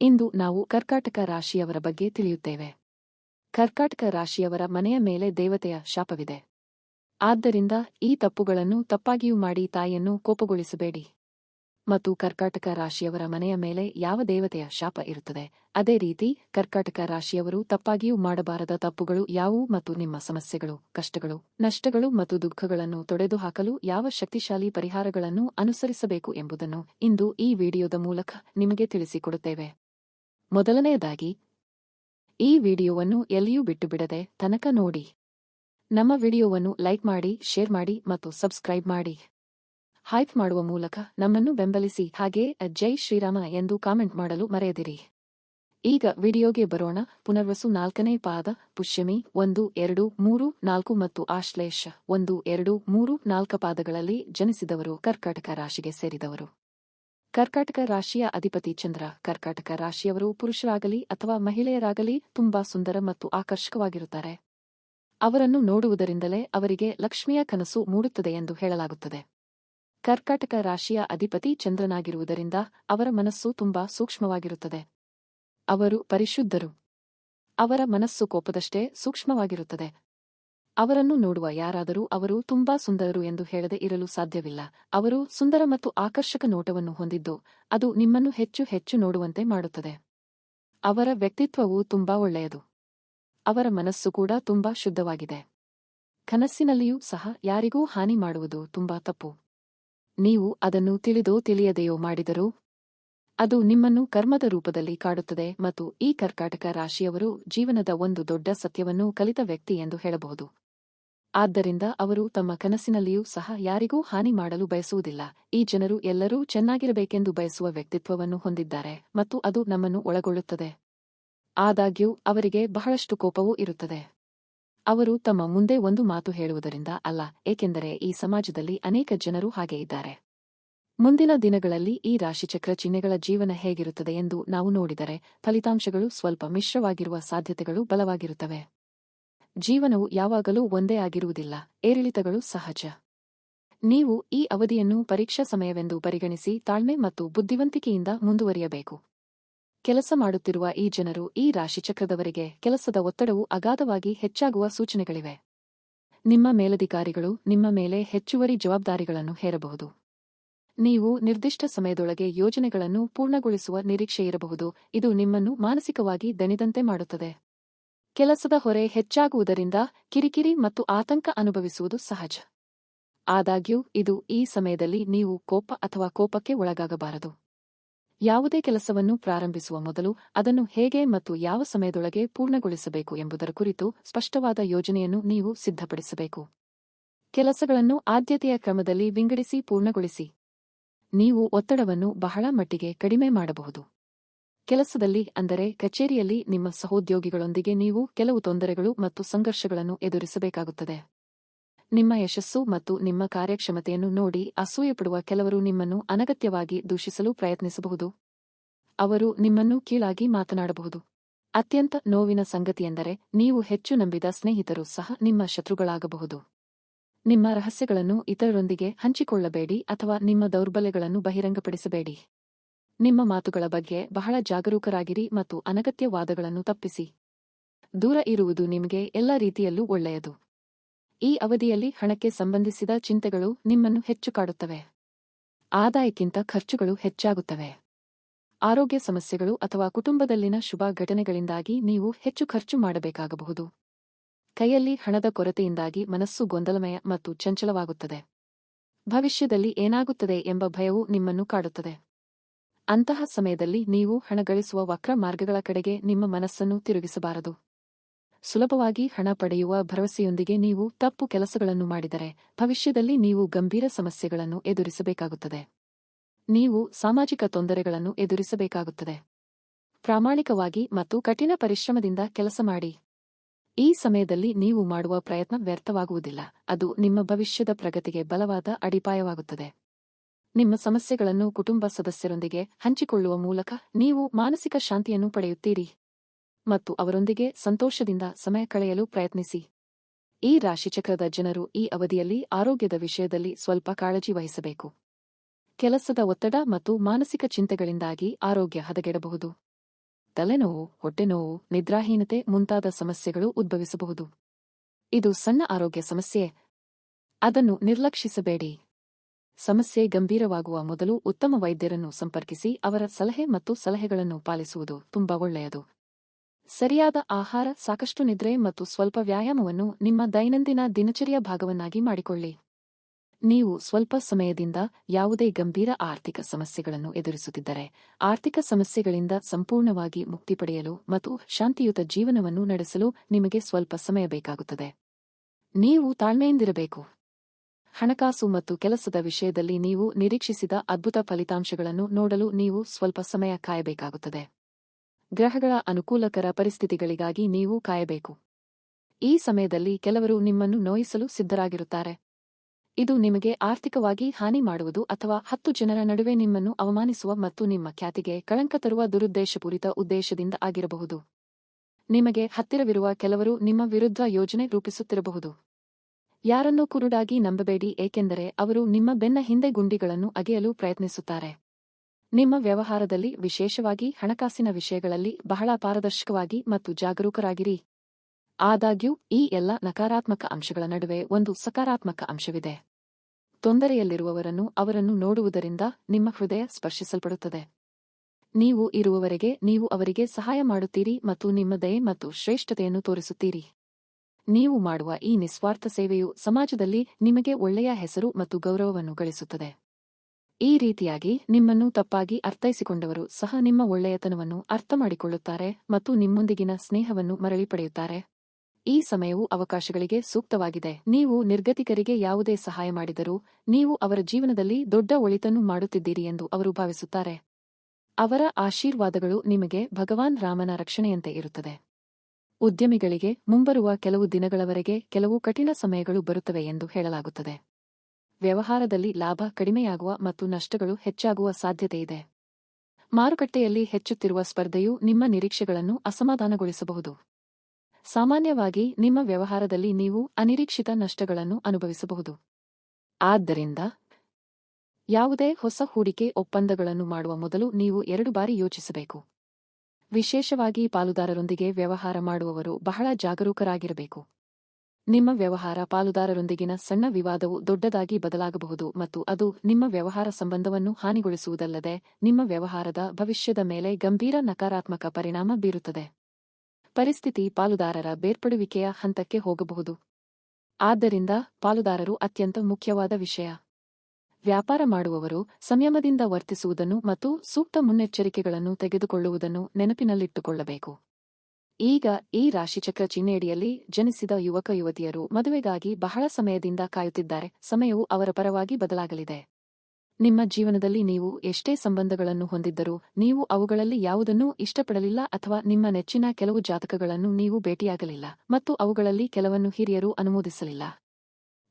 ಇಂದು ನಾವು ಕರ್ಕಾಟಕ ರಾಶಿಯವರ ಬಗ್ಗೆ ತಿಳಿಯುತ್ತೇವೆ. ಕರ್ಕಾಟಕ ರಾಶಿಯವರ ಮನೆಯ ಮೇಲೆ ದೇವತೆಯ ಶಾಪವಿದೆ. ಆದ್ದರಿಂದ ಈ ತಪ್ಪುಗಳನ್ನು ತಪ್ಪಾಗಿಯೂ ಮಾಡಿ ತಾಯಿಯನ್ನು ಕೋಪಗೊಳಿಸಬೇಡಿ. ಮತ್ತು ಕರ್ಕಾಟಕ ರಾಶಿಯವರ ಮನೆಯ ಮೇಲೆ ಯಾವ ದೇವತೆಯ ಶಾಪ ಇರುತ್ತದೆ? ಅದೇ ರೀತಿ ಕರ್ಕಾಟಕ ರಾಶಿಯವರು ತಪ್ಪಾಗಿಯೂ ಮಾಡಬಾರದ ತಪ್ಪುಗಳು ಯಾವುವು ಮತ್ತು ನಿಮ್ಮ ಸಮಸ್ಯೆಗಳು, ಕಷ್ಟಗಳು, ನಷ್ಟಗಳು ಮತ್ತು ದುಃಖಗಳನ್ನು ತೊಡೆದುಹಾಕಲು ಯಾವ ಶಕ್ತಿಶಾಲಿ ಪರಿಹಾರಗಳನ್ನು ಅನುಸರಿಸಬೇಕು ಎಂಬುದನ್ನು ಇಂದು ಈ ವಿಡಿಯೋದ ಮೂಲಕ ನಿಮಗೆ ತಿಳಿಸಿಕೊಡುತ್ತೇವೆ. ಮೊದಲನೆಯದಾಗಿ, ಈ ವಿಡಿಯೋವನ್ನು ಎಲ್ಲಿಯೂ ಬಿಟ್ಟುಬಿಡದೆ ತನಕ ನೋಡಿ. ನಮ್ಮ ವಿಡಿಯೋವನ್ನು ಲೈಕ್ ಮಾಡಿ, ಶೇರ್ ಮಾಡಿ ಮತ್ತು ಸಬ್ಸ್ಕ್ರೈಬ್ ಮಾಡಿ. ಹೈಪ್ ಮಾಡುವ ಮೂಲಕ ನಮ್ಮನ್ನು ಬೆಂಬಲಿಸಿ. ಹಾಗೆ ಜೈ ಶ್ರೀರಾಮ ಎಂದು ಕಾಮೆಂಟ್ ಮಾಡಲು ಮರೆಯದಿರಿ. ಈಗ ವಿಡಿಯೋಗೆ ಬರೋಣ. ಪುನರ್ವಸು ನಾಲ್ಕನೇ ಪಾದ, ಪುಷ್ಯಮಿ ಒಂದು, ಎರಡು, ಮೂರು, ನಾಲ್ಕು ಮತ್ತು ಆಶ್ಲೇಷ ಒಂದು, ಎರಡು, ಮೂರು, ನಾಲ್ಕ ಪಾದಗಳಲ್ಲಿ ಜನಿಸಿದವರು ಕರ್ಕಾಟಕ ರಾಶಿಗೆ ಸೇರಿದವರು. ಕರ್ಕಾಟಕ ರಾಶಿಯ ಅಧಿಪತಿ ಚಂದ್ರ. ಕರ್ಕಾಟಕ ರಾಶಿಯವರು ಪುರುಷರಾಗಲಿ ಅಥವಾ ಮಹಿಳೆಯರಾಗಲಿ ತುಂಬಾ ಸುಂದರ ಮತ್ತು ಆಕರ್ಷಕವಾಗಿರುತ್ತಾರೆ. ಅವರನ್ನು ನೋಡುವುದರಿಂದಲೇ ಅವರಿಗೆ ಲಕ್ಷ್ಮಿಯ ಕನಸು ಮೂಡುತ್ತದೆ ಎಂದು ಹೇಳಲಾಗುತ್ತದೆ. ಕರ್ಕಾಟಕ ರಾಶಿಯ ಅಧಿಪತಿ ಚಂದ್ರನಾಗಿರುವುದರಿಂದ ಅವರ ಮನಸ್ಸು ತುಂಬಾ ಸೂಕ್ಷ್ಮವಾಗಿರುತ್ತದೆ. ಅವರು ಪರಿಶುದ್ಧರು. ಅವರ ಮನಸ್ಸು ಕೋಪದಷ್ಟೇ ಸೂಕ್ಷ್ಮವಾಗಿರುತ್ತದೆ. ಅವರನ್ನು ನೋಡುವ ಯಾರಾದರೂ ಅವರು ತುಂಬಾ ಸುಂದರರು ಎಂದು ಹೇಳದೆ ಇರಲು ಸಾಧ್ಯವಿಲ್ಲ. ಅವರು ಸುಂದರ ಮತ್ತು ಆಕರ್ಷಕ ನೋಟವನ್ನು ಹೊಂದಿದ್ದು, ಅದು ನಿಮ್ಮನ್ನು ಹೆಚ್ಚು ಹೆಚ್ಚು ನೋಡುವಂತೆ ಮಾಡುತ್ತದೆ. ಅವರ ವ್ಯಕ್ತಿತ್ವವು ತುಂಬಾ ಒಳ್ಳೆಯದು. ಅವರ ಮನಸ್ಸು ಕೂಡ ತುಂಬಾ ಶುದ್ಧವಾಗಿದೆ. ಕನಸ್ಸಿನಲ್ಲಿಯೂ ಸಹ ಯಾರಿಗೂ ಹಾನಿ ಮಾಡುವುದು ತುಂಬಾ ತಪ್ಪು. ನೀವು ಅದನ್ನು ತಿಳಿದೋ ತಿಳಿಯದೆಯೋ ಮಾಡಿದರೂ, ಅದು ನಿಮ್ಮನ್ನು ಕರ್ಮದ ರೂಪದಲ್ಲಿ ಕಾಡುತ್ತದೆ ಮತ್ತು ಈ ಕರ್ಕಾಟಕ ರಾಶಿಯವರು ಜೀವನದ ಒಂದು ದೊಡ್ಡ ಸತ್ಯವನ್ನು ಕಲಿತ ವ್ಯಕ್ತಿ ಎಂದು ಹೇಳಬಹುದು. ಆದ್ದರಿಂದ ಅವರು ತಮ್ಮ ಕನಸಿನಲ್ಲಿಯೂ ಸಹ ಯಾರಿಗೂ ಹಾನಿ ಮಾಡಲು ಬಯಸುವುದಿಲ್ಲ. ಈ ಜನರು ಎಲ್ಲರೂ ಚೆನ್ನಾಗಿರಬೇಕೆಂದು ಬಯಸುವ ವ್ಯಕ್ತಿತ್ವವನ್ನು ಹೊಂದಿದ್ದಾರೆ ಮತ್ತು ಅದು ನಮ್ಮನ್ನು ಒಳಗೊಳ್ಳುತ್ತದೆ. ಆದಾಗ್ಯೂ, ಅವರಿಗೆ ಬಹಳಷ್ಟು ಕೋಪವೂ ಇರುತ್ತದೆ. ಅವರು ತಮ್ಮ ಮುಂದೆ ಒಂದು ಮಾತು ಹೇಳುವುದರಿಂದ ಅಲ್ಲ, ಏಕೆಂದರೆ ಈ ಸಮಾಜದಲ್ಲಿ ಅನೇಕ ಜನರು ಹಾಗೆ ಇದ್ದಾರೆ. ಮುಂದಿನ ದಿನಗಳಲ್ಲಿ ಈ ರಾಶಿಚಕ್ರ ಚಿಹ್ನೆಗಳ ಜೀವನ ಹೇಗಿರುತ್ತದೆ ಎಂದು ನಾವು ನೋಡಿದರೆ, ಫಲಿತಾಂಶಗಳು ಸ್ವಲ್ಪ ಮಿಶ್ರವಾಗಿರುವ ಸಾಧ್ಯತೆಗಳು ಬಲವಾಗಿರುತ್ತವೆ. ಜೀವನವು ಯಾವಾಗಲೂ ಒಂದೇ ಆಗಿರುವುದಿಲ್ಲ, ಏರಿಳಿತಗಳು ಸಹಜ. ನೀವು ಈ ಅವಧಿಯನ್ನು ಪರೀಕ್ಷಾ ಸಮಯವೆಂದು ಪರಿಗಣಿಸಿ ತಾಳ್ಮೆ ಮತ್ತು ಬುದ್ಧಿವಂತಿಕೆಯಿಂದ ಮುಂದುವರಿಯಬೇಕು. ಕೆಲಸ ಮಾಡುತ್ತಿರುವ ಈ ಜನರು ಈ ರಾಶಿಚಕ್ರದವರಿಗೆ ಕೆಲಸದ ಒತ್ತಡವು ಅಗಾಧವಾಗಿ ಹೆಚ್ಚಾಗುವ ಸೂಚನೆಗಳಿವೆ. ನಿಮ್ಮ ಮೇಲಧಿಕಾರಿಗಳು ನಿಮ್ಮ ಮೇಲೆ ಹೆಚ್ಚುವರಿ ಜವಾಬ್ದಾರಿಗಳನ್ನು ಹೇರಬಹುದು. ನೀವು ನಿರ್ದಿಷ್ಟ ಸಮಯದೊಳಗೆ ಯೋಜನೆಗಳನ್ನು ಪೂರ್ಣಗೊಳಿಸುವ ನಿರೀಕ್ಷೆಯಿರಬಹುದು ಇದು ನಿಮ್ಮನ್ನು ಮಾನಸಿಕವಾಗಿ ದಣಿದಂತೆ ಮಾಡುತ್ತದೆ. ಕೆಲಸದ ಹೊರೆ ಹೆಚ್ಚಾಗುವುದರಿಂದ ಕಿರಿಕಿರಿ ಮತ್ತು ಆತಂಕ ಅನುಭವಿಸುವುದು ಸಹಜ. ಆದಾಗ್ಯೂ, ಇದು ಈ ಸಮಯದಲ್ಲಿ ನೀವು ಕೋಪ ಅಥವಾ ಕೋಪಕ್ಕೆ ಒಳಗಾಗಬಾರದು. ಯಾವುದೇ ಕೆಲಸವನ್ನು ಪ್ರಾರಂಭಿಸುವ ಮೊದಲು ಅದನ್ನು ಹೇಗೆ ಮತ್ತು ಯಾವ ಸಮಯದೊಳಗೆ ಪೂರ್ಣಗೊಳಿಸಬೇಕು ಎಂಬುದರ ಕುರಿತು ಸ್ಪಷ್ಟವಾದ ಯೋಜನೆಯನ್ನು ನೀವು ಸಿದ್ಧಪಡಿಸಬೇಕು. ಕೆಲಸಗಳನ್ನು ಆದ್ಯತೆಯ ಕ್ರಮದಲ್ಲಿ ವಿಂಗಡಿಸಿ ಪೂರ್ಣಗೊಳಿಸಿ. ನೀವು ಒತ್ತಡವನ್ನು ಬಹಳ ಮಟ್ಟಿಗೆ ಕಡಿಮೆ ಮಾಡಬಹುದು. ಕೆಲಸದಲ್ಲಿ, ಅಂದರೆ ಕಚೇರಿಯಲ್ಲಿ, ನಿಮ್ಮ ಸಹೋದ್ಯೋಗಿಗಳೊಂದಿಗೆ ನೀವು ಕೆಲವು ತೊಂದರೆಗಳು ಮತ್ತು ಸಂಘರ್ಷಗಳನ್ನು ಎದುರಿಸಬೇಕಾಗುತ್ತದೆ. ನಿಮ್ಮ ಯಶಸ್ಸು ಮತ್ತು ನಿಮ್ಮ ಕಾರ್ಯಕ್ಷಮತೆಯನ್ನು ನೋಡಿ ಅಸೂಯೆಪಡುವ ಕೆಲವರು ನಿಮ್ಮನ್ನು ಅನಗತ್ಯವಾಗಿ ದೂಷಿಸಲು ಪ್ರಯತ್ನಿಸಬಹುದು. ಅವರು ನಿಮ್ಮನ್ನು ಕೀಳಾಗಿ ಮಾತನಾಡಬಹುದು. ಅತ್ಯಂತ ನೋವಿನ ಸಂಗತಿಯೆಂದರೆ, ನೀವು ಹೆಚ್ಚು ನಂಬಿದ ಸ್ನೇಹಿತರು ಸಹ ನಿಮ್ಮ ಶತ್ರುಗಳಾಗಬಹುದು. ನಿಮ್ಮ ರಹಸ್ಯಗಳನ್ನು ಇತರರೊಂದಿಗೆ ಹಂಚಿಕೊಳ್ಳಬೇಡಿ ಅಥವಾ ನಿಮ್ಮ ದೌರ್ಬಲ್ಯಗಳನ್ನು ಬಹಿರಂಗಪಡಿಸಬೇಡಿ. ನಿಮ್ಮ ಮಾತುಗಳ ಬಗ್ಗೆ ಬಹಳ ಜಾಗರೂಕರಾಗಿರಿ ಮತ್ತು ಅನಗತ್ಯ ವಾದಗಳನ್ನು ತಪ್ಪಿಸಿ. ದೂರ ಇರುವುದು ನಿಮಗೆ ಎಲ್ಲ ರೀತಿಯಲ್ಲೂ ಒಳ್ಳೆಯದು. ಈ ಅವಧಿಯಲ್ಲಿ ಹಣಕ್ಕೆ ಸಂಬಂಧಿಸಿದ ಚಿಂತೆಗಳು ನಿಮ್ಮನ್ನು ಹೆಚ್ಚು ಕಾಡುತ್ತವೆ. ಆದಾಯಕ್ಕಿಂತ ಖರ್ಚುಗಳು ಹೆಚ್ಚಾಗುತ್ತವೆ. ಆರೋಗ್ಯ ಸಮಸ್ಯೆಗಳು ಅಥವಾ ಕುಟುಂಬದಲ್ಲಿನ ಶುಭ ಘಟನೆಗಳಿಂದಾಗಿ ನೀವು ಹೆಚ್ಚು ಖರ್ಚು ಮಾಡಬೇಕಾಗಬಹುದು. ಕೈಯಲ್ಲಿ ಹಣದ ಕೊರತೆಯಿಂದಾಗಿ ಮನಸ್ಸು ಗೊಂದಲಮಯ ಮತ್ತು ಚಂಚಲವಾಗುತ್ತದೆ. ಭವಿಷ್ಯದಲ್ಲಿ ಏನಾಗುತ್ತದೆ ಎಂಬ ಭಯವು ನಿಮ್ಮನ್ನು ಕಾಡುತ್ತದೆ. ಅಂತಹ ಸಮಯದಲ್ಲಿ ನೀವು ಹಣ ಗಳಿಸುವ ವಕ್ರ ಮಾರ್ಗಗಳ ಕಡೆಗೆ ನಿಮ್ಮ ಮನಸ್ಸನ್ನು ತಿರುಗಿಸಬಾರದು. ಸುಲಭವಾಗಿ ಹಣ ಪಡೆಯುವ ಭರವಸೆಯೊಂದಿಗೆ ನೀವು ತಪ್ಪು ಕೆಲಸಗಳನ್ನು ಮಾಡಿದರೆ ಭವಿಷ್ಯದಲ್ಲಿ ನೀವು ಗಂಭೀರ ಸಮಸ್ಯೆಗಳನ್ನು ಎದುರಿಸಬೇಕಾಗುತ್ತದೆ. ನೀವು ಸಾಮಾಜಿಕ ತೊಂದರೆಗಳನ್ನು ಎದುರಿಸಬೇಕಾಗುತ್ತದೆ. ಪ್ರಾಮಾಣಿಕವಾಗಿ ಮತ್ತು ಕಠಿಣ ಪರಿಶ್ರಮದಿಂದ ಕೆಲಸ ಮಾಡಿ. ಈ ಸಮಯದಲ್ಲಿ ನೀವು ಮಾಡುವ ಪ್ರಯತ್ನ ವ್ಯರ್ಥವಾಗುವುದಿಲ್ಲ, ಅದು ನಿಮ್ಮ ಭವಿಷ್ಯದ ಪ್ರಗತಿಗೆ ಬಲವಾದ ಅಡಿಪಾಯವಾಗುತ್ತದೆ. ನಿಮ್ಮ ಸಮಸ್ಯೆಗಳನ್ನು ಕುಟುಂಬ ಸದಸ್ಯರೊಂದಿಗೆ ಹಂಚಿಕೊಳ್ಳುವ ಮೂಲಕ ನೀವು ಮಾನಸಿಕ ಶಾಂತಿಯನ್ನು ಪಡೆಯುತ್ತೀರಿ ಮತ್ತು ಅವರೊಂದಿಗೆ ಸಂತೋಷದಿಂದ ಸಮಯ ಕಳೆಯಲು ಪ್ರಯತ್ನಿಸಿ. ಈ ರಾಶಿಚಕ್ರದ ಜನರು ಈ ಅವಧಿಯಲ್ಲಿ ಆರೋಗ್ಯದ ವಿಷಯದಲ್ಲಿ ಸ್ವಲ್ಪ ಕಾಳಜಿ ವಹಿಸಬೇಕು. ಕೆಲಸದ ಒತ್ತಡ ಮತ್ತು ಮಾನಸಿಕ ಚಿಂತೆಗಳಿಂದಾಗಿ ಆರೋಗ್ಯ ಹದಗೆಡಬಹುದು. ತಲೆನೋವು, ಹೊಟ್ಟೆನೋವು, ನಿದ್ರಾಹೀನತೆ ಮುಂತಾದ ಸಮಸ್ಯೆಗಳು ಉದ್ಭವಿಸಬಹುದು. ಇದು ಸಣ್ಣ ಆರೋಗ್ಯ ಸಮಸ್ಯೆ. ಅದನ್ನು ನಿರ್ಲಕ್ಷಿಸಬೇಡಿ. ಸಮಸ್ಯೆ ಗಂಭೀರವಾಗುವ ಮೊದಲು ಉತ್ತಮ ವೈದ್ಯರನ್ನು ಸಂಪರ್ಕಿಸಿ ಅವರ ಸಲಹೆ ಮತ್ತು ಸಲಹೆಗಳನ್ನು ಪಾಲಿಸುವುದು ತುಂಬಾ ಒಳ್ಳೆಯದು. ಸರಿಯಾದ ಆಹಾರ, ಸಾಕಷ್ಟು ನಿದ್ರೆ ಮತ್ತು ಸ್ವಲ್ಪ ವ್ಯಾಯಾಮವನ್ನು ನಿಮ್ಮ ದೈನಂದಿನ ದಿನಚರಿಯ ಭಾಗವನ್ನಾಗಿ ಮಾಡಿಕೊಳ್ಳಿ. ನೀವು ಸ್ವಲ್ಪ ಸಮಯದಿಂದ ಯಾವುದೇ ಗಂಭೀರ ಆರ್ಥಿಕ ಸಮಸ್ಯೆಗಳನ್ನು ಎದುರಿಸುತ್ತಿದ್ದರೆ, ಆರ್ಥಿಕ ಸಮಸ್ಯೆಗಳಿಂದ ಸಂಪೂರ್ಣವಾಗಿ ಮುಕ್ತಿ ಪಡೆಯಲು ಮತ್ತು ಶಾಂತಿಯುತ ಜೀವನವನ್ನು ನಡೆಸಲು ನಿಮಗೆ ಸ್ವಲ್ಪ ಸಮಯ ಬೇಕಾಗುತ್ತದೆ. ನೀವು ತಾಳ್ಮೆಯಿಂದಿರಬೇಕು. ಹಣಕಾಸು ಮತ್ತು ಕೆಲಸದ ವಿಷಯದಲ್ಲಿ ನೀವು ನಿರೀಕ್ಷಿಸಿದ ಅದ್ಭುತ ಫಲಿತಾಂಶಗಳನ್ನು ನೋಡಲು ನೀವು ಸ್ವಲ್ಪ ಸಮಯ ಕಾಯಬೇಕಾಗುತ್ತದೆ. ಗ್ರಹಗಳ ಅನುಕೂಲಕರ ಪರಿಸ್ಥಿತಿಗಳಿಗಾಗಿ ನೀವು ಕಾಯಬೇಕು. ಈ ಸಮಯದಲ್ಲಿ ಕೆಲವರು ನಿಮ್ಮನ್ನು ನೋಯಿಸಲು ಸಿದ್ಧರಾಗಿರುತ್ತಾರೆ. ಇದು ನಿಮಗೆ ಆರ್ಥಿಕವಾಗಿ ಹಾನಿ ಮಾಡುವುದು ಅಥವಾ ಹತ್ತು ಜನರ ನಡುವೆ ನಿಮ್ಮನ್ನು ಅವಮಾನಿಸುವ ಮತ್ತು ನಿಮ್ಮ ಖ್ಯಾತಿಗೆ ಕಳಂಕ ತರುವ ದುರುದ್ದೇಶಪೂರಿತ ಉದ್ದೇಶದಿಂದ ಆಗಿರಬಹುದು. ನಿಮಗೆ ಹತ್ತಿರವಿರುವ ಕೆಲವರು ನಿಮ್ಮ ವಿರುದ್ಧ ಯೋಜನೆ ರೂಪಿಸುತ್ತಿರಬಹುದು. ಯಾರನ್ನೂ ಕುರುಡಾಗಿ ನಂಬಬೇಡಿ, ಏಕೆಂದರೆ ಅವರು ನಿಮ್ಮ ಬೆನ್ನ ಹಿಂದೆ ಗುಂಡಿಗಳನ್ನು ಅಗೆಯಲು ಪ್ರಯತ್ನಿಸುತ್ತಾರೆ. ನಿಮ್ಮ ವ್ಯವಹಾರದಲ್ಲಿ ವಿಶೇಷವಾಗಿ ಹಣಕಾಸಿನ ವಿಷಯಗಳಲ್ಲಿ ಬಹಳ ಪಾರದರ್ಶಕವಾಗಿ ಮತ್ತು ಜಾಗರೂಕರಾಗಿರಿ. ಆದಾಗ್ಯೂ, ಈ ಎಲ್ಲ ನಕಾರಾತ್ಮಕ ಅಂಶಗಳ ನಡುವೆ ಒಂದು ಸಕಾರಾತ್ಮಕ ಅಂಶವಿದೆ. ತೊಂದರೆಯಲ್ಲಿರುವವರನ್ನು ಅವರನ್ನು ನೋಡುವುದರಿಂದ ನಿಮ್ಮ ಹೃದಯ ಸ್ಪರ್ಶಿಸಲ್ಪಡುತ್ತದೆ. ನೀವು ಇರುವವರೆಗೆ ನೀವು ಅವರಿಗೆ ಸಹಾಯ ಮಾಡುತ್ತೀರಿ ಮತ್ತು ನಿಮ್ಮ ದಯೆ ಮತ್ತು ಶ್ರೇಷ್ಠತೆಯನ್ನು ತೋರಿಸುತ್ತೀರಿ. ನೀವು ಮಾಡುವ ಈ ನಿಸ್ವಾರ್ಥ ಸೇವೆಯು ಸಮಾಜದಲ್ಲಿ ನಿಮಗೆ ಒಳ್ಳೆಯ ಹೆಸರು ಮತ್ತು ಗೌರವವನ್ನು ಗಳಿಸುತ್ತದೆ. ಈ ರೀತಿಯಾಗಿ ನಿಮ್ಮನ್ನು ತಪ್ಪಾಗಿ ಅರ್ಥೈಸಿಕೊಂಡವರು ಸಹ ನಿಮ್ಮ ಒಳ್ಳೆಯತನವನ್ನು ಅರ್ಥಮಾಡಿಕೊಳ್ಳುತ್ತಾರೆ ಮತ್ತು ನಿಮ್ಮೊಂದಿಗಿನ ಸ್ನೇಹವನ್ನು ಮರಳಿ ಪಡೆಯುತ್ತಾರೆ. ಈ ಸಮಯವು ಅವಕಾಶಗಳಿಗೆ ಸೂಕ್ತವಾಗಿದೆ. ನೀವು ನಿರ್ಗತಿಕರಿಗೆ ಯಾವುದೇ ಸಹಾಯ ಮಾಡಿದರೂ ನೀವು ಅವರ ಜೀವನದಲ್ಲಿ ದೊಡ್ಡ ಒಳಿತನ್ನು ಮಾಡುತ್ತಿದ್ದೀರಿ ಎಂದು ಅವರು ಭಾವಿಸುತ್ತಾರೆ. ಅವರ ಆಶೀರ್ವಾದಗಳು ನಿಮಗೆ ಭಗವಾನ್ ರಾಮನ ರಕ್ಷಣೆಯಂತೆ ಇರುತ್ತದೆ. ಉದ್ಯಮಿಗಳಿಗೆ ಮುಂಬರುವ ಕೆಲವು ದಿನಗಳವರೆಗೆ ಕೆಲವು ಕಠಿಣ ಸಮಯಗಳು ಬರುತ್ತವೆ ಎಂದು ಹೇಳಲಾಗುತ್ತದೆ. ವ್ಯವಹಾರದಲ್ಲಿ ಲಾಭ ಕಡಿಮೆಯಾಗುವ ಮತ್ತು ನಷ್ಟಗಳು ಹೆಚ್ಚಾಗುವ ಸಾಧ್ಯತೆಯಿದೆ ಮಾರುಕಟ್ಟೆಯಲ್ಲಿ ಹೆಚ್ಚುತ್ತಿರುವ ಸ್ಪರ್ಧೆಯು ನಿಮ್ಮ ನಿರೀಕ್ಷೆಗಳನ್ನು ಅಸಮಾಧಾನಗೊಳಿಸಬಹುದು. ಸಾಮಾನ್ಯವಾಗಿ ನಿಮ್ಮ ವ್ಯವಹಾರದಲ್ಲಿ ನೀವು ಅನಿರೀಕ್ಷಿತ ನಷ್ಟಗಳನ್ನು ಅನುಭವಿಸಬಹುದು. ಆದ್ದರಿಂದ ಯಾವುದೇ ಹೊಸ ಹೂಡಿಕೆ ಒಪ್ಪಂದಗಳನ್ನು ಮಾಡುವ ಮೊದಲು ನೀವು ಎರಡು ಬಾರಿ ಯೋಚಿಸಬೇಕು. ವಿಶೇಷವಾಗಿ ಪಾಲುದಾರರೊಂದಿಗೆ ವ್ಯವಹಾರ ಮಾಡುವವರು ಬಹಳ ಜಾಗರೂಕರಾಗಿರಬೇಕು. ನಿಮ್ಮ ವ್ಯವಹಾರ ಪಾಲುದಾರರೊಂದಿಗಿನ ಸಣ್ಣ ವಿವಾದವು ದೊಡ್ಡದಾಗಿ ಬದಲಾಗಬಹುದು ಮತ್ತು ಅದು ನಿಮ್ಮ ವ್ಯವಹಾರ ಸಂಬಂಧವನ್ನು ಹಾನಿಗೊಳಿಸುವುದಲ್ಲದೆ ನಿಮ್ಮ ವ್ಯವಹಾರದ ಭವಿಷ್ಯದ ಮೇಲೆ ಗಂಭೀರ ನಕಾರಾತ್ಮಕ ಪರಿಣಾಮ ಬೀರುತ್ತದೆ. ಪರಿಸ್ಥಿತಿ ಪಾಲುದಾರರ ಬೇರ್ಪಡುವಿಕೆಯ ಹಂತಕ್ಕೆ ಹೋಗಬಹುದು. ಆದ್ದರಿಂದ ಪಾಲುದಾರರು ಅತ್ಯಂತ ಮುಖ್ಯವಾದ ವಿಷಯ. ವ್ಯಾಪಾರ ಮಾಡುವವರು ಸಂಯಮದಿಂದ ವರ್ತಿಸುವುದನ್ನು ಮತ್ತು ಸೂಕ್ತ ಮುನ್ನೆಚ್ಚರಿಕೆಗಳನ್ನು ತೆಗೆದುಕೊಳ್ಳುವುದನ್ನು ನೆನಪಿನಲ್ಲಿಟ್ಟುಕೊಳ್ಳಬೇಕು. ಈಗ ಈ ರಾಶಿಚಕ್ರ ಚಿಹ್ನೆಯಡಿಯಲ್ಲಿ ಜನಿಸಿದ ಯುವಕ ಯುವತಿಯರು ಮದುವೆಗಾಗಿ ಬಹಳ ಸಮಯದಿಂದ ಕಾಯುತ್ತಿದ್ದಾರೆ. ಸಮಯವು ಅವರ ಪರವಾಗಿ ಬದಲಾಗಲಿದೆ. ನಿಮ್ಮ ಜೀವನದಲ್ಲಿ ನೀವು ಎಷ್ಟೇ ಸಂಬಂಧಗಳನ್ನು ಹೊಂದಿದ್ದರೂ ನೀವು ಅವುಗಳಲ್ಲಿ ಯಾವುದನ್ನೂ ಇಷ್ಟಪಡಲಿಲ್ಲ ಅಥವಾ ನಿಮ್ಮ ನೆಚ್ಚಿನ ಕೆಲವು ಜಾತಕಗಳನ್ನು ನೀವು ಭೇಟಿಯಾಗಲಿಲ್ಲ ಮತ್ತು ಅವುಗಳಲ್ಲಿ ಕೆಲವನ್ನು ಹಿರಿಯರು ಅನುಮೋದಿಸಲಿಲ್ಲ.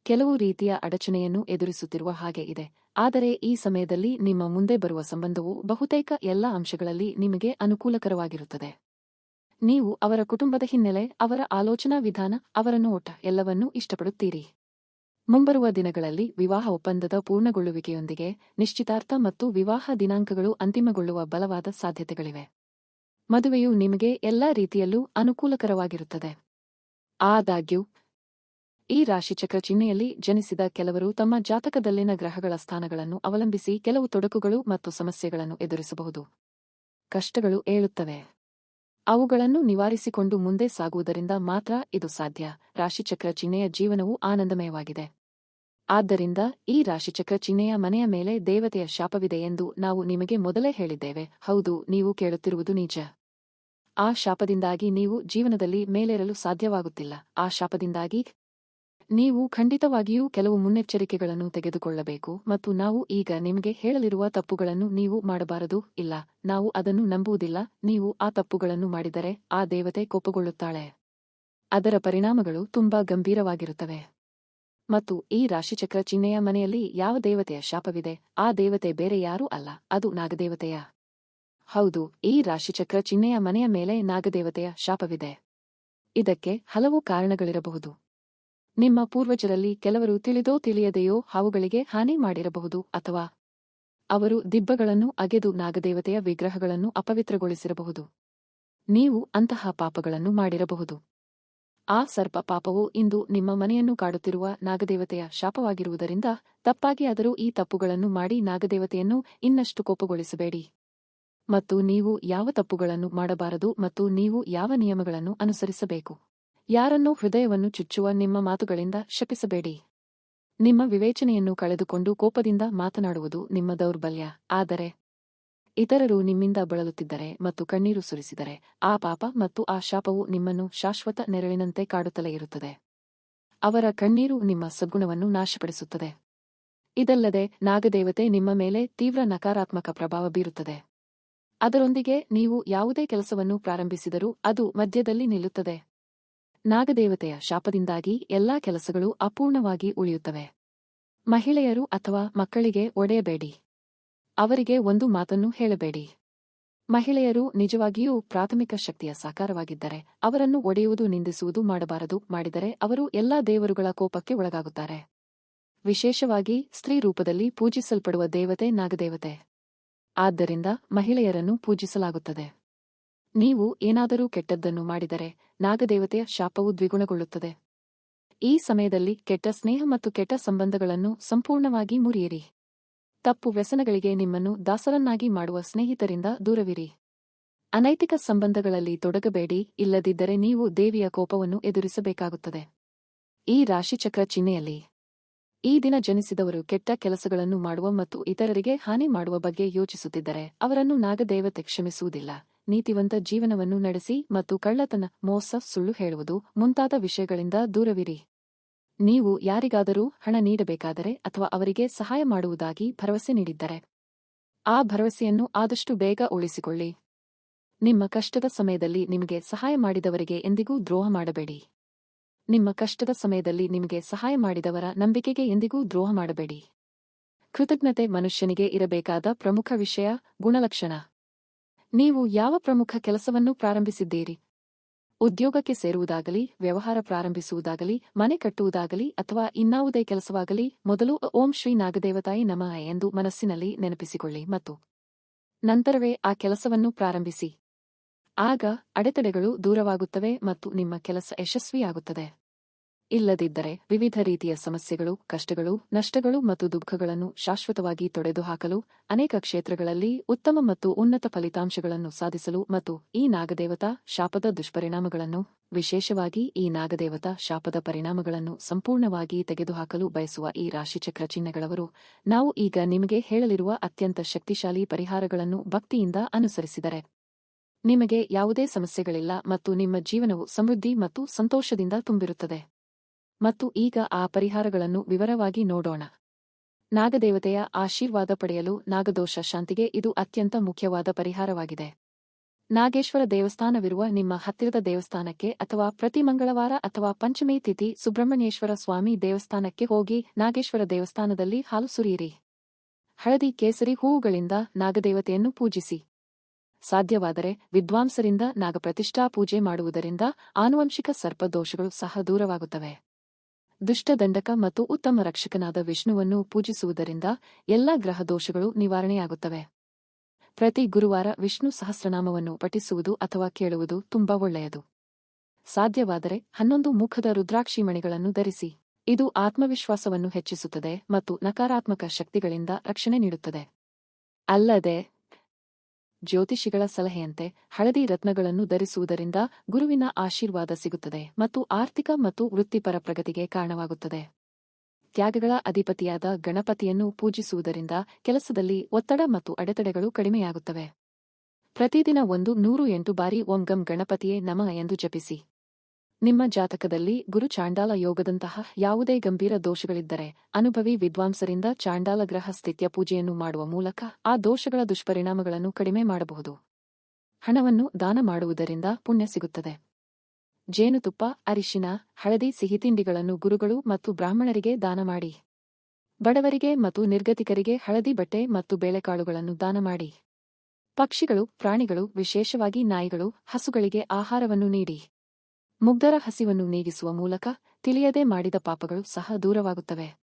ಕೆಲವು ರೀತಿಯ ಅಡಚಣೆಯನ್ನು ಎದುರಿಸುತ್ತಿರುವ ಹಾಗೆ ಇದೆ. ಆದರೆ ಈ ಸಮಯದಲ್ಲಿ ನಿಮ್ಮ ಮುಂದೆ ಬರುವ ಸಂಬಂಧವು ಬಹುತೇಕ ಎಲ್ಲ ಅಂಶಗಳಲ್ಲಿ ನಿಮಗೆ ಅನುಕೂಲಕರವಾಗಿರುತ್ತದೆ. ನೀವು ಅವರ ಕುಟುಂಬದ ಹಿನ್ನೆಲೆ, ಅವರ ಆಲೋಚನಾ ವಿಧಾನ ಅವರ ನೋಟ ಎಲ್ಲವನ್ನೂ ಇಷ್ಟಪಡುತ್ತೀರಿ. ಮುಂಬರುವ ದಿನಗಳಲ್ಲಿ ವಿವಾಹ ಒಪ್ಪಂದದ ಪೂರ್ಣಗೊಳ್ಳುವಿಕೆಯೊಂದಿಗೆ ನಿಶ್ಚಿತಾರ್ಥ ಮತ್ತು ವಿವಾಹ ದಿನಾಂಕಗಳು ಅಂತಿಮಗೊಳ್ಳುವ ಬಲವಾದ ಸಾಧ್ಯತೆಗಳಿವೆ. ಮದುವೆಯು ನಿಮಗೆ ಎಲ್ಲಾ ರೀತಿಯಲ್ಲೂ ಅನುಕೂಲಕರವಾಗಿರುತ್ತದೆ. ಆದಾಗ್ಯೂ ಈ ರಾಶಿಚಕ್ರ ಚಿಹ್ನೆಯಲ್ಲಿ ಜನಿಸಿದ ಕೆಲವರು ತಮ್ಮ ಜಾತಕದಲ್ಲಿನ ಗ್ರಹಗಳ ಸ್ಥಾನಗಳನ್ನು ಅವಲಂಬಿಸಿ ಕೆಲವು ತೊಡಕುಗಳು ಮತ್ತು ಸಮಸ್ಯೆಗಳನ್ನು ಎದುರಿಸಬಹುದು. ಕಷ್ಟಗಳು ಏಳುತ್ತವೆ. ಅವುಗಳನ್ನು ನಿವಾರಿಸಿಕೊಂಡು ಮುಂದೆ ಸಾಗುವುದರಿಂದ ಮಾತ್ರ ಇದು ಸಾಧ್ಯ. ರಾಶಿಚಕ್ರ ಚಿಹ್ನೆಯ ಜೀವನವು ಆನಂದಮಯವಾಗಿದೆ. ಆದ್ದರಿಂದ ಈ ರಾಶಿಚಕ್ರ ಚಿಹ್ನೆಯ ಮನೆಯ ಮೇಲೆ ದೇವತೆಯ ಶಾಪವಿದೆ ಎಂದು ನಾವು ನಿಮಗೆ ಮೊದಲೇ ಹೇಳಿದ್ದೇವೆ. ಹೌದು, ನೀವು ಕೇಳುತ್ತಿರುವುದು ನಿಜ. ಆ ಶಾಪದಿಂದಾಗಿ ನೀವು ಜೀವನದಲ್ಲಿ ಮೇಲೇರಲು ಸಾಧ್ಯವಾಗುತ್ತಿಲ್ಲ. ಆ ಶಾಪದಿಂದಾಗಿ ನೀವು ಖಂಡಿತವಾಗಿಯೂ ಕೆಲವು ಮುನ್ನೆಚ್ಚರಿಕೆಗಳನ್ನು ತೆಗೆದುಕೊಳ್ಳಬೇಕು ಮತ್ತು ನಾವು ಈಗ ನಿಮಗೆ ಹೇಳಲಿರುವ ತಪ್ಪುಗಳನ್ನು ನೀವು ಮಾಡಬಾರದು. ಇಲ್ಲ, ನಾವು ಅದನ್ನು ನಂಬುವುದಿಲ್ಲ. ನೀವು ಆ ತಪ್ಪುಗಳನ್ನು ಮಾಡಿದರೆ ಆ ದೇವತೆ ಕೋಪಗೊಳ್ಳುತ್ತಾಳೆ. ಅದರ ಪರಿಣಾಮಗಳು ತುಂಬಾ ಗಂಭೀರವಾಗಿರುತ್ತವೆ. ಮತ್ತು ಈ ರಾಶಿಚಕ್ರ ಚಿಹ್ನೆಯ ಮನೆಯಲ್ಲಿ ಯಾವ ದೇವತೆಯ ಶಾಪವಿದೆ? ಆ ದೇವತೆ ಬೇರೆ ಯಾರೂ ಅಲ್ಲ, ಅದು ನಾಗದೇವತೆಯ. ಹೌದು, ಈ ರಾಶಿಚಕ್ರ ಚಿಹ್ನೆಯ ಮನೆಯ ಮೇಲೆ ನಾಗದೇವತೆಯ ಶಾಪವಿದೆ. ಇದಕ್ಕೆ ಹಲವು ಕಾರಣಗಳಿರಬಹುದು. ನಿಮ್ಮ ಪೂರ್ವಜರಲ್ಲಿ ಕೆಲವರು ತಿಳಿದೋ ತಿಳಿಯದೆಯೋ ಹಾವುಗಳಿಗೆ ಹಾನಿ ಮಾಡಿರಬಹುದು ಅಥವಾ ಅವರು ದಿಬ್ಬಗಳನ್ನು ಅಗೆದು ನಾಗದೇವತೆಯ ವಿಗ್ರಹಗಳನ್ನು ಅಪವಿತ್ರಗೊಳಿಸಿರಬಹುದು. ನೀವು ಅಂತಹ ಪಾಪಗಳನ್ನು ಮಾಡಿರಬಹುದು. ಆ ಸರ್ಪ ಪಾಪವು ಇಂದು ನಿಮ್ಮ ಮನೆಯನ್ನು ಕಾಡುತ್ತಿರುವ ನಾಗದೇವತೆಯ ಶಾಪವಾಗಿರುವುದರಿಂದ ತಪ್ಪಾಗಿ ಆದರೂ ಈ ತಪ್ಪುಗಳನ್ನು ಮಾಡಿ ನಾಗದೇವತೆಯನ್ನು ಇನ್ನಷ್ಟು ಕೋಪಗೊಳಿಸಬೇಡಿ. ಮತ್ತು ನೀವು ಯಾವ ತಪ್ಪುಗಳನ್ನು ಮಾಡಬಾರದು ಮತ್ತು ನೀವು ಯಾವ ನಿಯಮಗಳನ್ನು ಅನುಸರಿಸಬೇಕು? ಯಾರನ್ನೂ ಹೃದಯವನ್ನು ಚುಚ್ಚುವ ನಿಮ್ಮ ಮಾತುಗಳಿಂದ ಶಪಿಸಬೇಡಿ. ನಿಮ್ಮ ವಿವೇಚನೆಯನ್ನು ಕಳೆದುಕೊಂಡು ಕೋಪದಿಂದ ಮಾತನಾಡುವುದು ನಿಮ್ಮ ದೌರ್ಬಲ್ಯ. ಆದರೆ ಇತರರು ನಿಮ್ಮಿಂದ ಬಳಲುತ್ತಿದ್ದರೆ ಮತ್ತು ಕಣ್ಣೀರು ಸುರಿಸಿದರೆ ಆ ಪಾಪ ಮತ್ತು ಆ ಶಾಪವು ನಿಮ್ಮನ್ನು ಶಾಶ್ವತ ನೆರಳಿನಂತೆ ಕಾಡುತ್ತಲೇ ಇರುತ್ತದೆ. ಅವರ ಕಣ್ಣೀರು ನಿಮ್ಮ ಸದ್ಗುಣವನ್ನು ನಾಶಪಡಿಸುತ್ತದೆ. ಇದಲ್ಲದೆ ನಾಗದೇವತೆ ನಿಮ್ಮ ಮೇಲೆ ತೀವ್ರ ನಕಾರಾತ್ಮಕ ಪ್ರಭಾವ ಬೀರುತ್ತದೆ. ಅದರೊಂದಿಗೆ ನೀವು ಯಾವುದೇ ಕೆಲಸವನ್ನು ಪ್ರಾರಂಭಿಸಿದರೂ ಅದು ಮಧ್ಯದಲ್ಲಿ ನಿಲ್ಲುತ್ತದೆ. ನಾಗದೇವತೆಯ ಶಾಪದಿಂದಾಗಿ ಎಲ್ಲಾ ಕೆಲಸಗಳು ಅಪೂರ್ಣವಾಗಿ ಉಳಿಯುತ್ತವೆ. ಮಹಿಳೆಯರು ಅಥವಾ ಮಕ್ಕಳಿಗೆ ಒಡೆಯಬೇಡಿ. ಅವರಿಗೆ ಒಂದು ಮಾತನ್ನು ಹೇಳಬೇಡಿ. ಮಹಿಳೆಯರು ನಿಜವಾಗಿಯೂ ಪ್ರಾಥಮಿಕ ಶಕ್ತಿಯ ಸಾಕಾರವಾಗಿದ್ದರೆ ಅವರನ್ನು ಒಡೆಯುವುದು ನಿಂದಿಸುವುದು ಮಾಡಬಾರದು ಮಾಡಿದರೆ ಅವರು ಎಲ್ಲಾ ದೇವರುಗಳ ಕೋಪಕ್ಕೆ ಒಳಗಾಗುತ್ತಾರೆ. ವಿಶೇಷವಾಗಿ ಸ್ತ್ರೀ ರೂಪದಲ್ಲಿ ಪೂಜಿಸಲ್ಪಡುವ ದೇವತೆ ನಾಗದೇವತೆ. ಆದ್ದರಿಂದ ಮಹಿಳೆಯರನ್ನು ಪೂಜಿಸಲಾಗುತ್ತದೆ. ನೀವು ಏನಾದರೂ ಕೆಟ್ಟದ್ದನ್ನು ಮಾಡಿದರೆ ನಾಗದೇವತೆಯ ಶಾಪವು ದ್ವಿಗುಣಗೊಳ್ಳುತ್ತದೆ. ಈ ಸಮಯದಲ್ಲಿ ಕೆಟ್ಟ ಸ್ನೇಹ ಮತ್ತು ಕೆಟ್ಟ ಸಂಬಂಧಗಳನ್ನು ಸಂಪೂರ್ಣವಾಗಿ ಮುರಿಯಿರಿ. ತಪ್ಪು ವ್ಯಸನಗಳಿಗೆ ನಿಮ್ಮನ್ನು ದಾಸರನ್ನಾಗಿ ಮಾಡುವ ಸ್ನೇಹಿತರಿಂದ ದೂರವಿರಿ. ಅನೈತಿಕ ಸಂಬಂಧಗಳಲ್ಲಿ ತೊಡಗಬೇಡಿ, ಇಲ್ಲದಿದ್ದರೆ ನೀವು ದೇವಿಯ ಕೋಪವನ್ನು ಎದುರಿಸಬೇಕಾಗುತ್ತದೆ. ಈ ರಾಶಿಚಕ್ರ ಚಿಹ್ನೆಯಲ್ಲಿ ಈ ದಿನ ಜನಿಸಿದವರು ಕೆಟ್ಟ ಕೆಲಸಗಳನ್ನು ಮಾಡುವ ಮತ್ತು ಇತರರಿಗೆ ಹಾನಿ ಮಾಡುವ ಬಗ್ಗೆ ಯೋಚಿಸುತ್ತಿದ್ದರೆ ಅವರನ್ನು ನಾಗದೇವತೆ ಕ್ಷಮಿಸುವುದಿಲ್ಲ. ನೀತಿವಂತ ಜೀವನವನ್ನು ನಡೆಸಿ ಮತ್ತು ಕಳ್ಳತನ, ಮೋಸ, ಸುಳ್ಳು ಹೇಳುವುದು ಮುಂತಾದ ವಿಷಯಗಳಿಂದ ದೂರವಿರಿ. ನೀವು ಯಾರಿಗಾದರೂ ಹಣ ನೀಡಬೇಕಾದರೆ ಅಥವಾ ಅವರಿಗೆ ಸಹಾಯ ಮಾಡುವುದಾಗಿ ಭರವಸೆ ನೀಡಿದ್ದರೆ, ಆ ಭರವಸೆಯನ್ನು ಆದಷ್ಟು ಬೇಗ ಉಳಿಸಿಕೊಳ್ಳಿ. ನಿಮ್ಮ ಕಷ್ಟದ ಸಮಯದಲ್ಲಿ ನಿಮಗೆ ಸಹಾಯ ಮಾಡಿದವರಿಗೆ ಎಂದಿಗೂ ದ್ರೋಹ ಮಾಡಬೇಡಿ. ನಿಮ್ಮ ಕಷ್ಟದ ಸಮಯದಲ್ಲಿ ನಿಮಗೆ ಸಹಾಯ ಮಾಡಿದವರ ನಂಬಿಕೆಗೆ ಎಂದಿಗೂ ದ್ರೋಹ ಮಾಡಬೇಡಿ. ಕೃತಜ್ಞತೆ ಮನುಷ್ಯನಿಗೆ ಇರಬೇಕಾದ ಪ್ರಮುಖ ವಿಷಯ ಗುಣಲಕ್ಷಣ. ನೀವು ಯಾವ ಪ್ರಮುಖ ಕೆಲಸವನ್ನು ಪ್ರಾರಂಭಿಸಿದ್ದೀರಿ? ಉದ್ಯೋಗಕ್ಕೆ ಸೇರುವುದಾಗಲಿ, ವ್ಯವಹಾರ ಪ್ರಾರಂಭಿಸುವುದಾಗಲಿ, ಮನೆ ಕಟ್ಟುವುದಾಗಲಿ ಅಥವಾ ಇನ್ನಾವುದೇ ಕೆಲಸವಾಗಲಿ, ಮೊದಲು ಓಂ ಶ್ರೀ ನಾಗದೇವತಾಯಿ ನಮಃ ಎಂದು ಮನಸ್ಸಿನಲ್ಲಿ ನೆನಪಿಸಿಕೊಳ್ಳಿ ಮತ್ತು ನಂತರವೇ ಆ ಕೆಲಸವನ್ನು ಪ್ರಾರಂಭಿಸಿ. ಆಗ ಅಡೆತಡೆಗಳು ದೂರವಾಗುತ್ತವೆ ಮತ್ತು ನಿಮ್ಮ ಕೆಲಸ ಯಶಸ್ವಿಯಾಗುತ್ತದೆ. ಇಲ್ಲದಿದ್ದರೆ ವಿವಿಧ ರೀತಿಯ ಸಮಸ್ಯೆಗಳು, ಕಷ್ಟಗಳು, ನಷ್ಟಗಳು ಮತ್ತು ದುಃಖಗಳನ್ನು ಶಾಶ್ವತವಾಗಿ ತೊಡೆದುಹಾಕಲು ಅನೇಕ ಕ್ಷೇತ್ರಗಳಲ್ಲಿ ಉತ್ತಮ ಮತ್ತು ಉನ್ನತ ಫಲಿತಾಂಶಗಳನ್ನು ಸಾಧಿಸಲು ಮತ್ತು ಈ ನಾಗದೇವತಾ ಶಾಪದ ದುಷ್ಪರಿಣಾಮಗಳನ್ನು, ವಿಶೇಷವಾಗಿ ಈ ನಾಗದೇವತಾ ಶಾಪದ ಪರಿಣಾಮಗಳನ್ನು ಸಂಪೂರ್ಣವಾಗಿ ತೆಗೆದುಹಾಕಲು ಬಯಸುವ ಈ ರಾಶಿಚಕ್ರ ಚಿಹ್ನೆಗಳವರು, ನಾವು ಈಗ ನಿಮಗೆ ಹೇಳಲಿರುವ ಅತ್ಯಂತ ಶಕ್ತಿಶಾಲಿ ಪರಿಹಾರಗಳನ್ನು ಭಕ್ತಿಯಿಂದ ಅನುಸರಿಸಿದರೆ. ನಿಮಗೆ ಯಾವುದೇ ಸಮಸ್ಯೆಗಳಿಲ್ಲ ಮತ್ತು ನಿಮ್ಮ ಜೀವನವು ಸಮೃದ್ಧಿ ಮತ್ತು ಸಂತೋಷದಿಂದ ತುಂಬಿರುತ್ತದೆ. ಮತ್ತು ಈಗ ಆ ಪರಿಹಾರಗಳನ್ನು ವಿವರವಾಗಿ ನೋಡೋಣ. ನಾಗದೇವತೆಯ ಆಶೀರ್ವಾದ ಪಡೆಯಲು ನಾಗದೋಷ ಶಾಂತಿಗೆ ಇದು ಅತ್ಯಂತ ಮುಖ್ಯವಾದ ಪರಿಹಾರವಾಗಿದೆ. ನಾಗೇಶ್ವರ ದೇವಸ್ಥಾನವಿರುವ ನಿಮ್ಮ ಹತ್ತಿರದ ದೇವಸ್ಥಾನಕ್ಕೆ ಅಥವಾ ಪ್ರತಿ ಮಂಗಳವಾರ ಅಥವಾ ಪಂಚಮಿ ತಿಥಿ ಸುಬ್ರಹ್ಮಣ್ಯೇಶ್ವರ ಸ್ವಾಮಿ ದೇವಸ್ಥಾನಕ್ಕೆ ಹೋಗಿ ನಾಗೇಶ್ವರ ದೇವಸ್ಥಾನದಲ್ಲಿ ಹಾಲು ಸುರಿಯಿರಿ. ಹಳದಿ ಕೇಸರಿ ಹೂವುಗಳಿಂದ ನಾಗದೇವತೆಯನ್ನು ಪೂಜಿಸಿ. ಸಾಧ್ಯವಾದರೆ ವಿದ್ವಾಂಸರಿಂದ ನಾಗಪ್ರತಿಷ್ಠಾ ಪೂಜೆ ಮಾಡುವುದರಿಂದ ಆನುವಂಶಿಕ ಸರ್ಪದೋಷಗಳು ಸಹ ದೂರವಾಗುತ್ತವೆ. ದುಷ್ಟದಂಡಕ ಮತ್ತು ಉತ್ತಮ ರಕ್ಷಕನಾದ ವಿಷ್ಣುವನ್ನು ಪೂಜಿಸುವುದರಿಂದ ಎಲ್ಲಾ ಗ್ರಹ ದೋಷಗಳು ನಿವಾರಣೆಯಾಗುತ್ತವೆ. ಪ್ರತಿ ಗುರುವಾರ ವಿಷ್ಣು ಸಹಸ್ರನಾಮವನ್ನು ಪಠಿಸುವುದು ಅಥವಾ ಕೇಳುವುದು ತುಂಬಾ ಒಳ್ಳೆಯದು. ಸಾಧ್ಯವಾದರೆ ಹನ್ನೊಂದು ಮುಖದ ರುದ್ರಾಕ್ಷಿ ಮಣಿಗಳನ್ನು ಧರಿಸಿ. ಇದು ಆತ್ಮವಿಶ್ವಾಸವನ್ನು ಹೆಚ್ಚಿಸುತ್ತದೆ ಮತ್ತು ನಕಾರಾತ್ಮಕ ಶಕ್ತಿಗಳಿಂದ ರಕ್ಷಣೆ ನೀಡುತ್ತದೆ. ಅಲ್ಲದೆ ಜ್ಯೋತಿಷಿಗಳ ಸಲಹೆಯಂತೆ ಹಳದಿ ರತ್ನಗಳನ್ನು ಧರಿಸುವುದರಿಂದ ಗುರುವಿನ ಆಶೀರ್ವಾದ ಸಿಗುತ್ತದೆ ಮತ್ತು ಆರ್ಥಿಕ ಮತ್ತು ವೃತ್ತಿಪರ ಪ್ರಗತಿಗೆ ಕಾರಣವಾಗುತ್ತದೆ. ತ್ಯಾಗಗಳ ಅಧಿಪತಿಯಾದ ಗಣಪತಿಯನ್ನು ಪೂಜಿಸುವುದರಿಂದ ಕೆಲಸದಲ್ಲಿ ಒತ್ತಡ ಮತ್ತು ಅಡೆತಡೆಗಳು ಕಡಿಮೆಯಾಗುತ್ತವೆ. ಪ್ರತಿದಿನ ಒಂದು ನೂರು ಎಂಟು ಬಾರಿ ಓಂ ಗಂ ಗಣಪತಿಯೇ ನಮ ಎಂದು ಜಪಿಸಿ. ನಿಮ್ಮ ಜಾತಕದಲ್ಲಿ ಗುರು ಚಾಂಡಾಲ ಯೋಗದಂತಹ ಯಾವುದೇ ಗಂಭೀರ ದೋಷಗಳಿದ್ದರೆ ಅನುಭವಿ ವಿದ್ವಾಂಸರಿಂದ ಚಾಂಡಾಲ ಗ್ರಹ ಸ್ಥಿತ್ಯ ಪೂಜೆಯನ್ನು ಮಾಡುವ ಮೂಲಕ ಆ ದೋಷಗಳ ದುಷ್ಪರಿಣಾಮಗಳನ್ನು ಕಡಿಮೆ ಮಾಡಬಹುದು. ಹಣವನ್ನು ದಾನ ಮಾಡುವುದರಿಂದ ಪುಣ್ಯ ಸಿಗುತ್ತದೆ. ಜೇನುತುಪ್ಪ, ಅರಿಶಿನ, ಹಳದಿ ಸಿಹಿತಿಂಡಿಗಳನ್ನು ಗುರುಗಳು ಮತ್ತು ಬ್ರಾಹ್ಮಣರಿಗೆ ದಾನ ಮಾಡಿ. ಬಡವರಿಗೆ ಮತ್ತು ನಿರ್ಗತಿಕರಿಗೆ ಹಳದಿ ಬಟ್ಟೆ ಮತ್ತು ಬೇಳೆಕಾಳುಗಳನ್ನು ದಾನ ಮಾಡಿ. ಪಕ್ಷಿಗಳು, ಪ್ರಾಣಿಗಳು, ವಿಶೇಷವಾಗಿ ನಾಯಿಗಳು, ಹಸುಗಳಿಗೆ ಆಹಾರವನ್ನು ನೀಡಿ. ಮುಗ್ಧರ ಹಸಿವನ್ನು ನೀಗಿಸುವ ಮೂಲಕ ತಿಳಿಯದೆ ಮಾಡಿದ ಪಾಪಗಳು ಸಹ ದೂರವಾಗುತ್ತವೆ.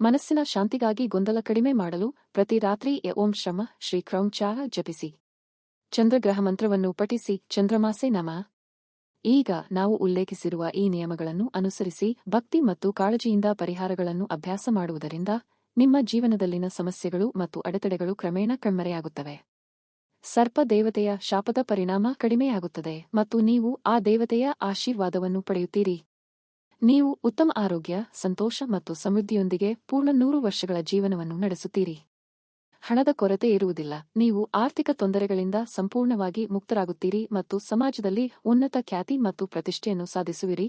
ಮನಸ್ಸಿನ ಶಾಂತಿಗಾಗಿ ಗೊಂದಲ ಕಡಿಮೆ ಮಾಡಲು ಪ್ರತಿ ರಾತ್ರಿ ಎ ಓಂ ಶ್ರಮ, ಶ್ರೀ ಕ್ರೌಂಚಾರ ಜಪಿಸಿ. ಚಂದ್ರಗ್ರಹ ಮಂತ್ರವನ್ನು ಪಠಿಸಿ, ಚಂದ್ರಮಾಸೆ ನಮ. ಈಗ ನಾವು ಉಲ್ಲೇಖಿಸಿರುವ ಈ ನಿಯಮಗಳನ್ನು ಅನುಸರಿಸಿ ಭಕ್ತಿ ಮತ್ತು ಕಾಳಜಿಯಿಂದ ಪರಿಹಾರಗಳನ್ನು ಅಭ್ಯಾಸ ಮಾಡುವುದರಿಂದ ನಿಮ್ಮ ಜೀವನದಲ್ಲಿನ ಸಮಸ್ಯೆಗಳು ಮತ್ತು ಅಡೆತಡೆಗಳು ಕ್ರಮೇಣ ಕಣ್ಮರೆಯಾಗುತ್ತವೆ. ಸರ್ಪ ದೇವತೆಯ ಶಾಪದ ಪರಿಣಾಮ ಕಡಿಮೆಯಾಗುತ್ತದೆ ಮತ್ತು ನೀವು ಆ ದೇವತೆಯ ಆಶೀರ್ವಾದವನ್ನು ಪಡೆಯುತ್ತೀರಿ. ನೀವು ಉತ್ತಮ ಆರೋಗ್ಯ, ಸಂತೋಷ ಮತ್ತು ಸಮೃದ್ಧಿಯೊಂದಿಗೆ ಪೂರ್ಣ ನೂರು ವರ್ಷಗಳ ಜೀವನವನ್ನು ನಡೆಸುತ್ತೀರಿ. ಹಣದ ಕೊರತೆ ಇರುವುದಿಲ್ಲ. ನೀವು ಆರ್ಥಿಕ ತೊಂದರೆಗಳಿಂದ ಸಂಪೂರ್ಣವಾಗಿ ಮುಕ್ತರಾಗುತ್ತೀರಿ ಮತ್ತು ಸಮಾಜದಲ್ಲಿ ಉನ್ನತ ಖ್ಯಾತಿ ಮತ್ತು ಪ್ರತಿಷ್ಠೆಯನ್ನು ಸಾಧಿಸುವಿರಿ.